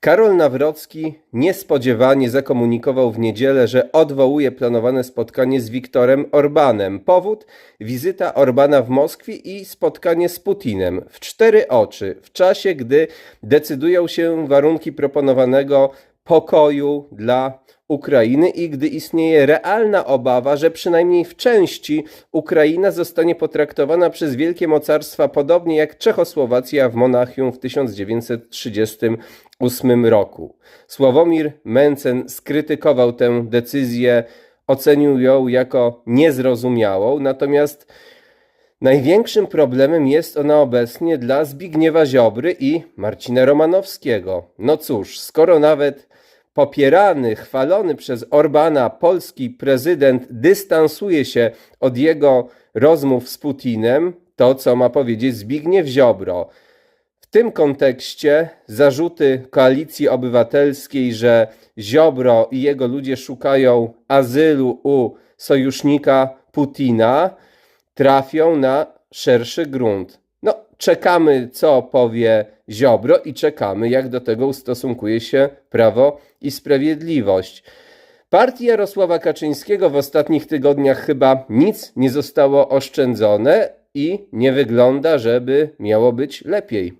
Karol Nawrocki niespodziewanie zakomunikował w niedzielę, że odwołuje planowane spotkanie z Wiktorem Orbanem. Powód? Wizyta Orbana w Moskwie i spotkanie z Putinem w cztery oczy, w czasie gdy decydują się warunki proponowanego pokoju dla Ukrainy i gdy istnieje realna obawa, że przynajmniej w części Ukraina zostanie potraktowana przez wielkie mocarstwa podobnie jak Czechosłowacja w Monachium w 1938 roku. Sławomir Mencen skrytykował tę decyzję, ocenił ją jako niezrozumiałą, natomiast Największym problemem jest ona obecnie dla Zbigniewa Ziobry i Marcina Romanowskiego. No cóż, skoro nawet popierany, chwalony przez Orbana polski prezydent dystansuje się od jego rozmów z Putinem, to co ma powiedzieć Zbigniew Ziobro? W tym kontekście zarzuty koalicji obywatelskiej, że Ziobro i jego ludzie szukają azylu u sojusznika Putina, trafią na szerszy grunt. Czekamy, co powie Ziobro i czekamy, jak do tego ustosunkuje się Prawo i Sprawiedliwość. Partii Jarosława Kaczyńskiego w ostatnich tygodniach chyba nic nie zostało oszczędzone i nie wygląda, żeby miało być lepiej.